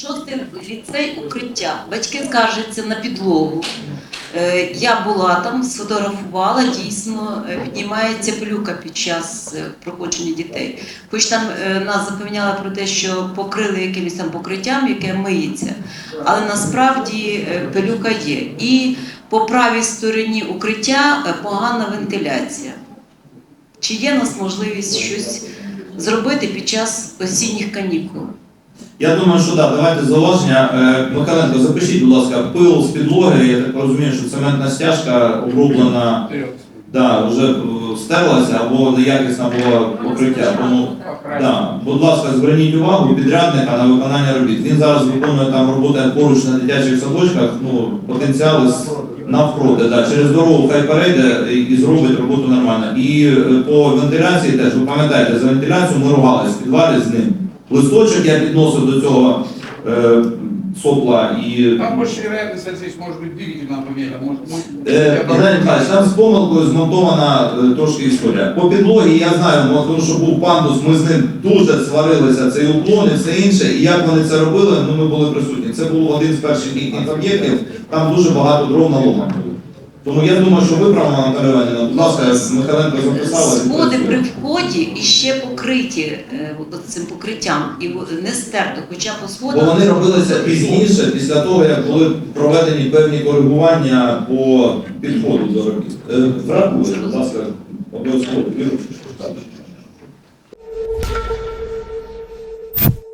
Шостий ліцей укриття. Батьки скаржаться на підлогу. Е, Я була там, сфотографувала, дійсно е, піднімається пилюка під час е, проходження дітей. Хоч там нас запевняли про те, що покрили якимось там покриттям, яке миється, але насправді пилюка є. І по правій стороні укриття погана вентиляція. Чи є у нас можливість щось зробити під час осінніх канікул? Я думаю, що так, давайте зауваження. Е, Михайленко, запишіть, будь ласка, пил з підлоги. Я так розумію, що цементна стяжка оброблена, да, вже е, стерлася або неякісна була покриття. Тому да, будь ласка, зверніть увагу підрядника на виконання робіт. Він зараз виконує там роботи поруч на дитячих садочках. Ну, потенціали навпроти. Да. Через дорогу хай перейде і, зробить роботу нормально. І е, по вентиляції теж, ви пам'ятаєте, за вентиляцію ми ругались в підвалі з ним. Листочок я підносив до цього е, сопла і. Там больше вероятность, здесь может быть двигатель например, может быть. Е, Михайлович, там з помилкою змонтована е, трошки історія. По підлогі я знаю, тому що був пандус, ми з ним дуже сварилися, цей уклон і все інше. І як вони це робили, ну ми були присутні. Це був один з перших їхніх об'єктів, там дуже багато дров наломано. Тому я думаю, що виправимо Наталя Іванівна. Будь ласка, Михайленко записала. Сходи при вході і ще покриті е, от цим покриттям, і не стерто, хоча по Бо сходах. вони робилися пізніше, після того, як були проведені певні коригування по підходу до робіт. Е, Врахуйте, будь ласка, обов'язково.